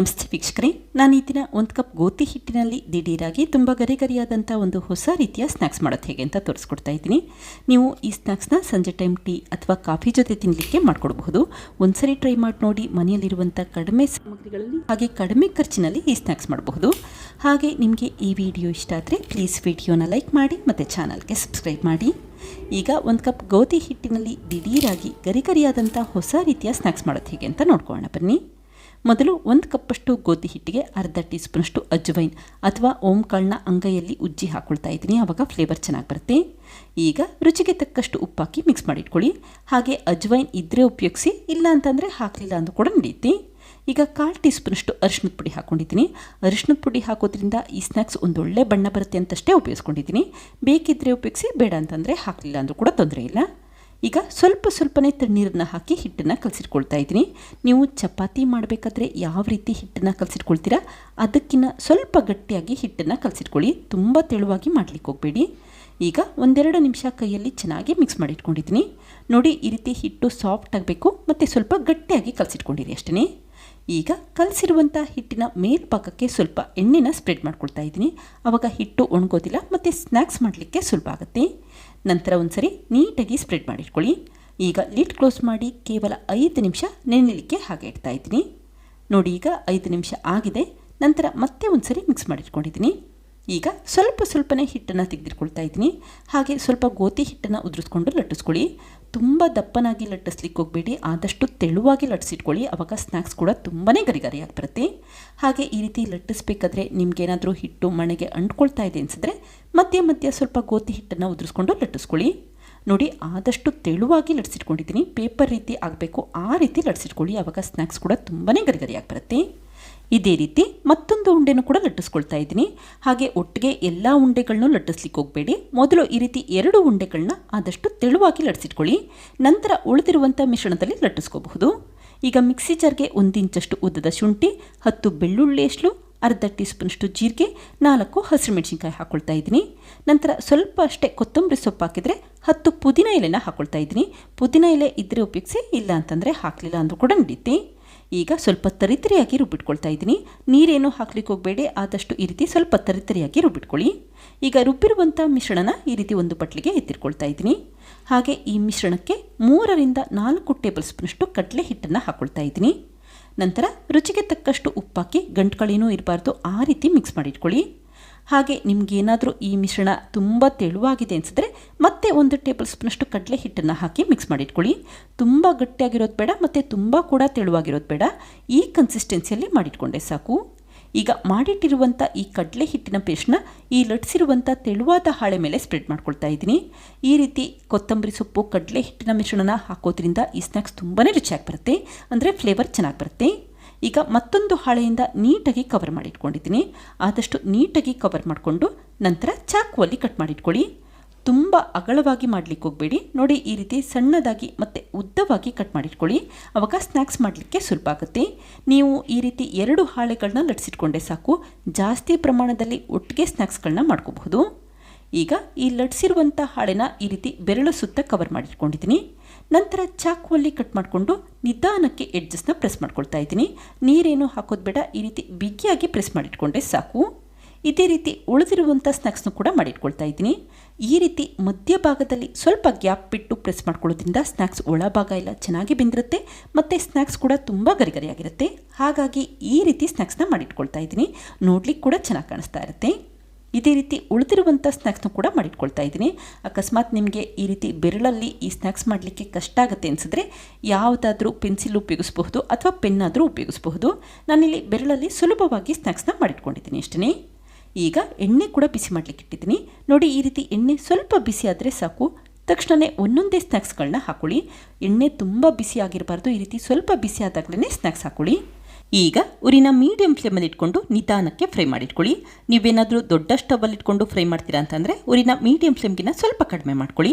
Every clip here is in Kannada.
ನಮಸ್ತೆ ವೀಕ್ಷಕರೇ, ನಾನು ಈ ದಿನ ಒಂದು ಕಪ್ ಗೋಧಿ ಹಿಟ್ಟಿನಲ್ಲಿ ದಿಢೀರಾಗಿ ತುಂಬ ಗರಿ ಗರಿಯಾದಂಥ ಒಂದು ಹೊಸ ರೀತಿಯ ಸ್ನ್ಯಾಕ್ಸ್ ಮಾಡೋದು ಹೇಗೆ ಅಂತ ತೋರಿಸ್ಕೊಡ್ತಾ ಇದ್ದೀನಿ. ನೀವು ಈ ಸ್ನ್ಯಾಕ್ಸ್ನ ಸಂಜೆ ಟೈಮ್ ಟೀ ಅಥವಾ ಕಾಫಿ ಜೊತೆ ತಿನ್ನಲಿಕ್ಕೆ ಮಾಡಿಕೊಡಬಹುದು. ಒಂದ್ಸರಿ ಟ್ರೈ ಮಾಡಿ ನೋಡಿ, ಮನೆಯಲ್ಲಿರುವಂಥ ಕಡಿಮೆ ಸಾಮಗ್ರಿಗಳಲ್ಲಿ ಹಾಗೆ ಕಡಿಮೆ ಖರ್ಚಿನಲ್ಲಿ ಈ ಸ್ನ್ಯಾಕ್ಸ್ ಮಾಡಬಹುದು. ಹಾಗೆ ನಿಮಗೆ ಈ ವಿಡಿಯೋ ಇಷ್ಟ ಆದರೆ ಪ್ಲೀಸ್ ವಿಡಿಯೋನ ಲೈಕ್ ಮಾಡಿ ಮತ್ತು ಚಾನಲ್ಗೆ ಸಬ್ಸ್ಕ್ರೈಬ್ ಮಾಡಿ. ಈಗ ಒಂದು ಕಪ್ ಗೋಧಿ ಹಿಟ್ಟಿನಲ್ಲಿ ದಿಢೀರಾಗಿ ಗರಿ ಗರಿಯಾದಂಥ ಹೊಸ ರೀತಿಯ ಸ್ನ್ಯಾಕ್ಸ್ ಮಾಡೋದು ಹೇಗೆ ಅಂತ ನೋಡ್ಕೊಳ್ಳೋಣ ಬನ್ನಿ. ಮೊದಲು ಒಂದು ಕಪ್ಪಷ್ಟು ಗೋಧಿ ಹಿಟ್ಟಿಗೆ ಅರ್ಧ ಟೀ ಸ್ಪೂನಷ್ಟು ಅಜ್ವೈನ್ ಅಥವಾ ಓಂಕಾಳನ್ನ ಅಂಗೈಯಲ್ಲಿ ಉಜ್ಜಿ ಹಾಕ್ಕೊಳ್ತಾ ಇದ್ದೀನಿ. ಆವಾಗ ಫ್ಲೇವರ್ ಚೆನ್ನಾಗಿ ಬರುತ್ತೆ. ಈಗ ರುಚಿಗೆ ತಕ್ಕಷ್ಟು ಉಪ್ಪಾಕಿ ಮಿಕ್ಸ್ ಮಾಡಿಟ್ಕೊಳ್ಳಿ. ಹಾಗೆ ಅಜ್ವೈನ್ ಇದ್ದರೆ ಉಪಯೋಗಿಸಿ, ಇಲ್ಲ ಅಂತಂದರೆ ಹಾಕಲಿಲ್ಲ ಅಂದರೂ ಕೂಡ ನಡೆಯುತ್ತೆ ಈಗ ಕಾಲು ಟೀ ಸ್ಪೂನಷ್ಟು ಅರಿಶಿನದ ಪುಡಿ ಹಾಕ್ಕೊಂಡಿದ್ದೀನಿ ಅರಿಶಿನದ ಪುಡಿ ಹಾಕೋದ್ರಿಂದ ಈ ಸ್ನ್ಯಾಕ್ಸ್ ಒಂದೊಳ್ಳೆ ಬಣ್ಣ ಬರುತ್ತೆ ಅಂತಷ್ಟೇ ಉಪಯೋಗಿಸ್ಕೊಂಡಿದ್ದೀನಿ. ಬೇಕಿದ್ದರೆ ಉಪಯೋಗಿಸಿ, ಬೇಡ ಅಂತಂದರೆ ಹಾಕಲಿಲ್ಲ ಅಂದರೂ ಕೂಡ ತೊಂದರೆ ಇಲ್ಲ. ಈಗ ಸ್ವಲ್ಪ ಸ್ವಲ್ಪನೇ ತಣ್ಣೀರನ್ನು ಹಾಕಿ ಹಿಟ್ಟನ್ನು ಕಲಸಿಟ್ಕೊಳ್ತಾ ಇದ್ದೀನಿ. ನೀವು ಚಪಾತಿ ಮಾಡಬೇಕಾದ್ರೆ ಯಾವ ರೀತಿ ಹಿಟ್ಟನ್ನು ಕಲಸಿಟ್ಕೊಳ್ತೀರಾ? ಅದಕ್ಕಿಂತ ಸ್ವಲ್ಪ ಗಟ್ಟಿಯಾಗಿ ಹಿಟ್ಟನ್ನು ಕಲಸಿಟ್ಕೊಳ್ಳಿ. ತುಂಬ ತೆಳುವಾಗಿ ಮಾಡಲಿಕ್ಕೆ ಹೋಗಬೇಡಿ. ಈಗ ಒಂದೆರಡು ನಿಮಿಷ ಕೈಯಲ್ಲಿ ಚೆನ್ನಾಗಿ ಮಿಕ್ಸ್ ಮಾಡಿಟ್ಕೊಂಡಿದ್ದೀನಿ. ನೋಡಿ, ಈ ರೀತಿ ಹಿಟ್ಟು ಸಾಫ್ಟ್ ಆಗಬೇಕು, ಮತ್ತು ಸ್ವಲ್ಪ ಗಟ್ಟಿಯಾಗಿ ಕಲಸಿಟ್ಕೊಂಡಿರಿ ಅಷ್ಟೇ ಈಗ ಕಲಸಿರುವಂಥ ಹಿಟ್ಟಿನ ಮೇಲ್ಭಾಗಕ್ಕೆ ಸ್ವಲ್ಪ ಎಣ್ಣೆನ ಸ್ಪ್ರೆಡ್ ಮಾಡ್ಕೊಳ್ತಾ ಇದ್ದೀನಿ. ಆವಾಗ ಹಿಟ್ಟು ಒಣಗೋದಿಲ್ಲ ಮತ್ತು ಸ್ನ್ಯಾಕ್ಸ್ ಮಾಡಲಿಕ್ಕೆ ಸುಲಭ ಆಗುತ್ತೆ. ನಂತರ ಒಂದ್ಸರಿ ನೀಟಾಗಿ ಸ್ಪ್ರೆಡ್ ಮಾಡಿಟ್ಕೊಳ್ಳಿ. ಈಗ ಲಿಡ್ ಕ್ಲೋಸ್ ಮಾಡಿ ಕೇವಲ ಐದು ನಿಮಿಷ ನೆನೆಲಿಕ್ಕೆ ಹಾಗೆ ಇಡ್ತಾ ಇದ್ದೀನಿ. ನೋಡಿ ಈಗ ಐದು ನಿಮಿಷ ಆಗಿದೆ. ನಂತರ ಮತ್ತೆ ಒಂದ್ಸರಿ ಮಿಕ್ಸ್ ಮಾಡಿಟ್ಕೊಂಡಿದ್ದೀನಿ. ಈಗ ಸ್ವಲ್ಪ ಸ್ವಲ್ಪನೇ ಹಿಟ್ಟನ್ನು ತೆಗೆದಿಟ್ಕೊಳ್ತಾ ಇದ್ದೀನಿ. ಹಾಗೆ ಸ್ವಲ್ಪ ಗೋಧಿ ಹಿಟ್ಟನ್ನು ಉದುರಿಸ್ಕೊಂಡು ಲಟ್ಟಿಸ್ಕೊಳ್ಳಿ. ತುಂಬ ದಪ್ಪನಾಗಿ ಲಟ್ಟಿಸ್ಲಿಕ್ಕೆ ಹೋಗಬೇಡಿ. ಆದಷ್ಟು ತೆಳುವಾಗಿ ಲಟ್ಟಿಸಿಟ್ಕೊಳ್ಳಿ. ಆವಾಗ ಸ್ನ್ಯಾಕ್ಸ್ ಕೂಡ ತುಂಬಾ ಗರಿಗರಿಯಾಗಿ ಬರುತ್ತೆ. ಹಾಗೆ ಈ ರೀತಿ ಲಟ್ಟಿಸ್ಬೇಕಾದ್ರೆ ನಿಮಗೇನಾದರೂ ಹಿಟ್ಟು ಮಣೆಗೆ ಅಂಟ್ಕೊಳ್ತಾ ಇದೆ ಅನಿಸಿದ್ರೆ ಮಧ್ಯೆ ಮಧ್ಯೆ ಸ್ವಲ್ಪ ಗೋಧಿ ಹಿಟ್ಟನ್ನು ಉದುರಿಸ್ಕೊಂಡು ಲಟ್ಟಿಸ್ಕೊಳ್ಳಿ. ನೋಡಿ, ಆದಷ್ಟು ತೆಳುವಾಗಿ ಲಟ್ಸಿಟ್ಕೊಂಡಿದ್ದೀನಿ ಪೇಪರ್ ರೀತಿ ಆಗಬೇಕು. ಆ ರೀತಿ ಲಟ್ಸಿಟ್ಕೊಳ್ಳಿ ಆವಾಗ ಸ್ನ್ಯಾಕ್ಸ್ ಕೂಡ ತುಂಬಾ ಗರಿಗರಿಯಾಗಿ ಬರುತ್ತೆ. ಇದೇ ರೀತಿ ಮತ್ತೊಂದು ಉಂಡೆನೂ ಕೂಡ ಲಟ್ಟಿಸ್ಕೊಳ್ತಾ ಇದ್ದೀನಿ. ಹಾಗೆ ಒಟ್ಟಿಗೆ ಎಲ್ಲ ಉಂಡೆಗಳನ್ನು ಲಟ್ಟಿಸ್ಲಿಕ್ಕೆ ಹೋಗಬೇಡಿ. ಮೊದಲು ಈ ರೀತಿ ಎರಡು ಉಂಡೆಗಳನ್ನ ಆದಷ್ಟು ತೆಳುವಾಗಿ ಲಟ್ಟಿಸಿಟ್ಕೊಳ್ಳಿ ನಂತರ ಉಳಿದಿರುವಂಥ ಮಿಶ್ರಣದಲ್ಲಿ ಲಟ್ಟಿಸ್ಕೋಬಹುದು. ಈಗ ಮಿಕ್ಸಿ ಜಾರ್ಗೆ ಒಂದಿಂಚಷ್ಟು ಉದ್ದದ ಶುಂಠಿ, ಹತ್ತು ಬೆಳ್ಳುಳ್ಳಿ ಅಷ್ಟು, ಅರ್ಧ ಟೀ ಸ್ಪೂನಷ್ಟು ಜೀರಿಗೆ, ನಾಲ್ಕು ಹಸಿರು ಮೆಣಸಿನ್ಕಾಯಿ ಹಾಕ್ಕೊಳ್ತಾ ಇದ್ದೀನಿ. ನಂತರ ಸ್ವಲ್ಪ ಅಷ್ಟೇ ಕೊತ್ತಂಬರಿ ಸೊಪ್ಪು ಹಾಕಿದರೆ ಹತ್ತು ಪುದೀನ ಎಲೆನ ಹಾಕ್ಕೊಳ್ತಾ ಇದ್ದೀನಿ. ಪುದೀನ ಎಲೆ ಇದ್ದರೆ ಉಪಯೋಗಿಸಿ, ಇಲ್ಲ ಅಂತಂದರೆ ಹಾಕಲಿಲ್ಲ ಅಂದರೂ ಕೂಡ ನಡೀತಿ. ಈಗ ಸ್ವಲ್ಪ ತರಿತರಿಯಾಗಿ ರುಬ್ಬಿಟ್ಕೊಳ್ತಾ ಇದ್ದೀನಿ. ನೀರೇನು ಹಾಕ್ಲಿಕ್ಕೆ ಹೋಗಬೇಡಿ, ಆದಷ್ಟು ಈ ರೀತಿ ಸ್ವಲ್ಪ ತರಿತರಿಯಾಗಿ ರುಬ್ಬಿಟ್ಕೊಳ್ಳಿ. ಈಗ ರುಬ್ಬಿರುವಂಥ ಮಿಶ್ರಣನ ಈ ರೀತಿ ಒಂದು ಬಟ್ಲಿಗೆ ಎತ್ತಿಟ್ಕೊಳ್ತಾ ಇದ್ದೀನಿ. ಹಾಗೆ ಈ ಮಿಶ್ರಣಕ್ಕೆ ಮೂರರಿಂದ ನಾಲ್ಕು ಟೇಬಲ್ ಸ್ಪೂನಷ್ಟು ಕಡಲೆ ಹಿಟ್ಟನ್ನು ಹಾಕ್ಕೊಳ್ತಾ ಇದ್ದೀನಿ. ನಂತರ ರುಚಿಗೆ ತಕ್ಕಷ್ಟು ಉಪ್ಪಾಕಿ ಗಂಟುಕಳಿನೂ ಇರಬಾರ್ದು, ಆ ರೀತಿ ಮಿಕ್ಸ್ ಮಾಡಿಟ್ಕೊಳ್ಳಿ. ಹಾಗೆ ನಿಮಗೇನಾದರೂ ಈ ಮಿಶ್ರಣ ತುಂಬ ತೆಳುವಾಗಿದೆ ಅನಿಸಿದ್ರೆ ಮತ್ತೆ ಒಂದು ಟೇಬಲ್ ಸ್ಪೂನಷ್ಟು ಕಡಲೆ ಹಿಟ್ಟನ್ನು ಹಾಕಿ ಮಿಕ್ಸ್ ಮಾಡಿಟ್ಕೊಳ್ಳಿ. ತುಂಬ ಗಟ್ಟಿಯಾಗಿರೋದು ಬೇಡ, ಮತ್ತು ತುಂಬ ಕೂಡ ತೆಳುವಾಗಿರೋದು ಬೇಡ. ಈ ಕನ್ಸಿಸ್ಟೆನ್ಸಿಯಲ್ಲಿ ಮಾಡಿಟ್ಕೊಂಡೆ ಸಾಕು. ಈಗ ಮಾಡಿಟ್ಟಿರುವಂಥ ಈ ಕಡಲೆ ಹಿಟ್ಟಿನ ಪೇಸ್ಟ್ನ ಈ ಲಟ್ಸಿರುವಂಥ ತೆಳುವಾದ ಹಾಳೆ ಮೇಲೆ ಸ್ಪ್ರೆಡ್ ಮಾಡ್ಕೊಳ್ತಾ ಇದ್ದೀನಿ. ಈ ರೀತಿ ಕೊತ್ತಂಬರಿ ಸೊಪ್ಪು, ಕಡಲೆ ಹಿಟ್ಟಿನ ಮಿಶ್ರಣನ ಹಾಕೋದ್ರಿಂದ ಈ ಸ್ನ್ಯಾಕ್ಸ್ ತುಂಬಾ ರುಚಿಯಾಗಿ ಬರುತ್ತೆ. ಅಂದರೆ ಫ್ಲೇವರ್ ಚೆನ್ನಾಗಿ ಬರುತ್ತೆ. ಈಗ ಮತ್ತೊಂದು ಹಾಳೆಯಿಂದ ನೀಟಾಗಿ ಕವರ್ ಮಾಡಿಟ್ಕೊಂಡಿದ್ದೀನಿ. ಆದಷ್ಟು ನೀಟಾಗಿ ಕವರ್ ಮಾಡಿಕೊಂಡು ನಂತರ ಚಾಕುವಲ್ಲಿ ಕಟ್ ಮಾಡಿಟ್ಕೊಳ್ಳಿ. ತುಂಬ ಅಗಲವಾಗಿ ಮಾಡಲಿಕ್ಕೆ ಹೋಗಬೇಡಿ. ನೋಡಿ, ಈ ರೀತಿ ಸಣ್ಣದಾಗಿ ಮತ್ತು ಉದ್ದವಾಗಿ ಕಟ್ ಮಾಡಿಟ್ಕೊಳ್ಳಿ. ಅವಾಗ ಸ್ನ್ಯಾಕ್ಸ್ ಮಾಡಲಿಕ್ಕೆ ಸುಲಭ ಆಗುತ್ತೆ. ನೀವು ಈ ರೀತಿ ಎರಡು ಹಾಳೆಗಳನ್ನ ಲಟ್ಸಿಟ್ಕೊಂಡೆ ಸಾಕು. ಜಾಸ್ತಿ ಪ್ರಮಾಣದಲ್ಲಿ ಒಟ್ಟಿಗೆ ಸ್ನ್ಯಾಕ್ಸ್ಗಳನ್ನ ಮಾಡ್ಕೋಬಹುದು. ಈಗ ಈ ಲಟ್ಸಿರುವಂಥ ಹಾಳೆನ ಈ ರೀತಿ ಬೆರಳು ಸುತ್ತ ಕವರ್ ಮಾಡಿಟ್ಕೊಂಡಿದ್ದೀನಿ. ನಂತರ ಚಾಕುವಲ್ಲಿ ಕಟ್ ಮಾಡಿಕೊಂಡು ನಿಧಾನಕ್ಕೆ ಎಡ್ಜಸ್ನ ಪ್ರೆಸ್ ಮಾಡ್ಕೊಳ್ತಾ ಇದ್ದೀನಿ. ನೀರೇನು ಹಾಕೋದು ಬೇಡ, ಈ ರೀತಿ ಬಿಗಿಯಾಗಿ ಪ್ರೆಸ್ ಮಾಡಿಟ್ಕೊಂಡ್ರೆ ಸಾಕು. ಇದೇ ರೀತಿ ಉಳಿದಿರುವಂಥ ಸ್ನ್ಯಾಕ್ಸ್ನು ಕೂಡ ಮಾಡಿಟ್ಕೊಳ್ತಾ ಇದ್ದೀನಿ. ಈ ರೀತಿ ಮಧ್ಯಭಾಗದಲ್ಲಿ ಸ್ವಲ್ಪ ಗ್ಯಾಪ್ ಬಿಟ್ಟು ಪ್ರೆಸ್ ಮಾಡ್ಕೊಳ್ಳೋದ್ರಿಂದ ಸ್ನ್ಯಾಕ್ಸ್ ಒಳಭಾಗ ಎಲ್ಲ ಚೆನ್ನಾಗಿ ಬೆಂದಿರುತ್ತೆ, ಮತ್ತು ಸ್ನ್ಯಾಕ್ಸ್ ಕೂಡ ತುಂಬ ಗರಿಗರಿಯಾಗಿರುತ್ತೆ. ಹಾಗಾಗಿ ಈ ರೀತಿ ಸ್ನ್ಯಾಕ್ಸ್ನ ಮಾಡಿಟ್ಕೊಳ್ತಾ ಇದ್ದೀನಿ. ನೋಡ್ಲಿಕ್ಕೆ ಕೂಡ ಚೆನ್ನಾಗಿ ಕಾಣಿಸ್ತಾ ಇರುತ್ತೆ. ಇದೇ ರೀತಿ ಉಳಿದಿರುವಂಥ ಸ್ನ್ಯಾಕ್ಸ್ನ ಕೂಡ ಮಾಡಿಟ್ಕೊಳ್ತಾ ಇದ್ದೀನಿ. ಅಕಸ್ಮಾತ್ ನಿಮಗೆ ಈ ರೀತಿ ಬೆರಳಲ್ಲಿ ಈ ಸ್ನ್ಯಾಕ್ಸ್ ಮಾಡಲಿಕ್ಕೆ ಕಷ್ಟ ಆಗುತ್ತೆ ಅನಿಸಿದ್ರೆ ಯಾವುದಾದ್ರೂ ಪೆನ್ಸಿಲ್ ಉಪಯೋಗಿಸಬಹುದು ಅಥವಾ ಪೆನ್ನಾದರೂ ಉಪಯೋಗಿಸಬಹುದು. ನಾನಿಲ್ಲಿ ಬೆರಳಲ್ಲಿ ಸುಲಭವಾಗಿ ಸ್ನ್ಯಾಕ್ಸ್ನ ಮಾಡಿಟ್ಕೊಂಡಿದ್ದೀನಿ ಅಷ್ಟೇ ಈಗ ಎಣ್ಣೆ ಕೂಡ ಬಿಸಿ ಮಾಡಲಿಕ್ಕೆ ಇಟ್ಟಿದ್ದೀನಿ. ನೋಡಿ ಈ ರೀತಿ ಎಣ್ಣೆ ಸ್ವಲ್ಪ ಬಿಸಿ ಆದರೆ ಸಾಕು. ತಕ್ಷಣವೇ ಒಂದೊಂದೇ ಸ್ನ್ಯಾಕ್ಸ್ಗಳನ್ನ ಹಾಕೊಳ್ಳಿ. ಎಣ್ಣೆ ತುಂಬ ಬಿಸಿ ಆಗಿರಬಾರ್ದು. ಈ ರೀತಿ ಸ್ವಲ್ಪ ಬಿಸಿ ಆದಾಗಲೇ ಸ್ನ್ಯಾಕ್ಸ್ ಹಾಕೊಳ್ಳಿ. ಈಗ ಉರಿನ ಮೀಡಿಯಂ ಫ್ಲೇಮಲ್ಲಿ ಇಟ್ಕೊಂಡು ನಿಧಾನಕ್ಕೆ ಫ್ರೈ ಮಾಡಿಟ್ಕೊಳ್ಳಿ. ನೀವೇನಾದರೂ ದೊಡ್ಡ ಸ್ಟವಲ್ಲಿ ಇಟ್ಕೊಂಡು ಫ್ರೈ ಮಾಡ್ತೀರಾ ಅಂತಂದರೆ ಉರಿನ ಮೀಡಿಯಂ ಫ್ಲೇಮ್ಗಿನ ಸ್ವಲ್ಪ ಕಡಿಮೆ ಮಾಡ್ಕೊಳ್ಳಿ.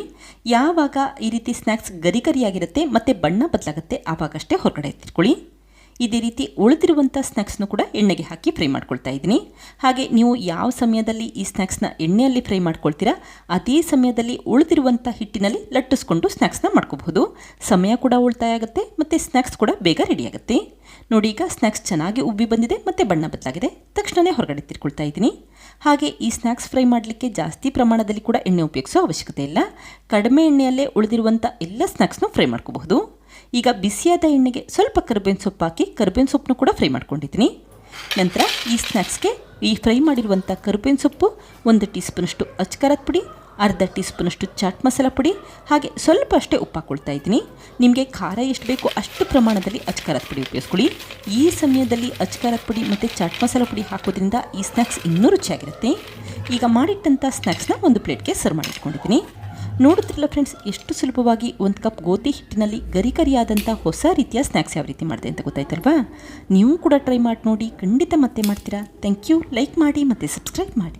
ಯಾವಾಗ ಈ ರೀತಿ ಸ್ನ್ಯಾಕ್ಸ್ ಗರಿಗರಿಯಾಗಿರುತ್ತೆ ಮತ್ತು ಬಣ್ಣ ಬದಲಾಗುತ್ತೆ, ಆವಾಗಷ್ಟೇ ಹೊರಗಡೆ ಎತ್ತಿಟ್ಕೊಳ್ಳಿ. ಇದೇ ರೀತಿ ಉಳಿದಿರುವಂಥ ಸ್ನ್ಯಾಕ್ಸ್ನು ಕೂಡ ಎಣ್ಣೆಗೆ ಹಾಕಿ ಫ್ರೈ ಮಾಡ್ಕೊಳ್ತಾ ಇದ್ದೀನಿ. ಹಾಗೆ ನೀವು ಯಾವ ಸಮಯದಲ್ಲಿ ಈ ಸ್ನ್ಯಾಕ್ಸ್ನ ಎಣ್ಣೆಯಲ್ಲಿ ಫ್ರೈ ಮಾಡ್ಕೊಳ್ತೀರಾ, ಅದೇ ಸಮಯದಲ್ಲಿ ಉಳಿದಿರುವಂಥ ಹಿಟ್ಟಿನಲ್ಲಿ ಲಟ್ಟಿಸ್ಕೊಂಡು ಸ್ನ್ಯಾಕ್ಸ್ನ ಮಾಡ್ಕೋಬಹುದು. ಸಮಯ ಕೂಡ ಉಳಿತಾಯ ಆಗುತ್ತೆ, ಮತ್ತು ಸ್ನ್ಯಾಕ್ಸ್ ಕೂಡ ಬೇಗ ರೆಡಿ ಆಗುತ್ತೆ. ನೋಡಿ, ಈಗ ಸ್ನ್ಯಾಕ್ಸ್ ಚೆನ್ನಾಗಿ ಉಬ್ಬಿ ಬಂದಿದೆ, ಮತ್ತು ಬಣ್ಣ ಬದಲಾಗಿದೆ. ತಕ್ಷಣವೇ ಹೊರಗಡೆ ತಿರ್ಕೊಳ್ತಾ ಇದ್ದೀನಿ. ಹಾಗೆ ಈ ಸ್ನ್ಯಾಕ್ಸ್ ಫ್ರೈ ಮಾಡಲಿಕ್ಕೆ ಜಾಸ್ತಿ ಪ್ರಮಾಣದಲ್ಲಿ ಕೂಡ ಎಣ್ಣೆ ಉಪಯೋಗಿಸೋ ಅವಶ್ಯಕತೆ ಇಲ್ಲ. ಕಡಿಮೆ ಎಣ್ಣೆಯಲ್ಲೇ ಉಳಿದಿರುವಂಥ ಎಲ್ಲ ಸ್ನ್ಯಾಕ್ಸ್ನೂ ಫ್ರೈ ಮಾಡ್ಕೋಬಹುದು. ಈಗ ಬಿಸಿಯಾದ ಎಣ್ಣೆಗೆ ಸ್ವಲ್ಪ ಕರ್ಬೇವಿನ ಸೊಪ್ಪು ಹಾಕಿ ಕರ್ಬೇವಿನ ಸೊಪ್ಪನ್ನು ಕೂಡ ಫ್ರೈ ಮಾಡ್ಕೊಂಡಿದ್ದೀನಿ. ನಂತರ ಈ ಸ್ನ್ಯಾಕ್ಸ್ಗೆ ಈ ಫ್ರೈ ಮಾಡಿರುವಂಥ ಕರ್ಬೇವಿನ ಸೊಪ್ಪು ಒಂದು ಟೀ ಸ್ಪೂನಷ್ಟು ಅಚ್ಕಾರದ ಪುಡಿ, ಅರ್ಧ ಟೀ ಸ್ಪೂನಷ್ಟು ಚಾಟ್ ಮಸಾಲ ಪುಡಿ, ಹಾಗೆ ಸ್ವಲ್ಪ ಅಷ್ಟೇ ಉಪ್ಪು ಹಾಕೊಳ್ತಾ ಇದ್ದೀನಿ. ನಿಮಗೆ ಖಾರ ಎಷ್ಟು ಬೇಕೋ ಅಷ್ಟು ಪ್ರಮಾಣದಲ್ಲಿ ಅಚ್ಕಾರದ ಪುಡಿ ಉಪಯೋಗಿಸ್ಕೊಳ್ಳಿ. ಈ ಸಮಯದಲ್ಲಿ ಅಚ್ಕಾರದ ಪುಡಿ ಮತ್ತು ಚಾಟ್ ಮಸಾಲ ಪುಡಿ ಹಾಕೋದ್ರಿಂದ ಈ ಸ್ನ್ಯಾಕ್ಸ್ ಇನ್ನೂ ರುಚಿಯಾಗಿರುತ್ತೆ. ಈಗ ಮಾಡಿಟ್ಟಂಥ ಸ್ನ್ಯಾಕ್ಸ್ನ ಒಂದು ಪ್ಲೇಟ್ಗೆ ಸರ್ವ್ ಮಾಡಿಟ್ಕೊಂಡಿದ್ದೀನಿ. ನೋಡುತ್ತಿರಲ್ಲ ಫ್ರೆಂಡ್ಸ್ ಎಷ್ಟು ಸುಲಭವಾಗಿ ಒಂದು ಕಪ್ ಗೋಧಿ ಹಿಟ್ಟಿನಲ್ಲಿ ಗರಿ ಗರಿಯಾದಂಥ ಹೊಸ ರೀತಿಯ ಸ್ನ್ಯಾಕ್ಸ್ ಯಾವ ರೀತಿ ಮಾಡಿದೆ ಅಂತ ಗೊತ್ತಾಯ್ತಲ್ವಾ? ನೀವು ಕೂಡ ಟ್ರೈ ಮಾಡಿ ನೋಡಿ, ಖಂಡಿತ ಮತ್ತೆ ಮಾಡ್ತೀರಾ. ಥ್ಯಾಂಕ್ ಯು ಲೈಕ್ ಮಾಡಿ ಮತ್ತು ಸಬ್ಸ್ಕ್ರೈಬ್ ಮಾಡಿ.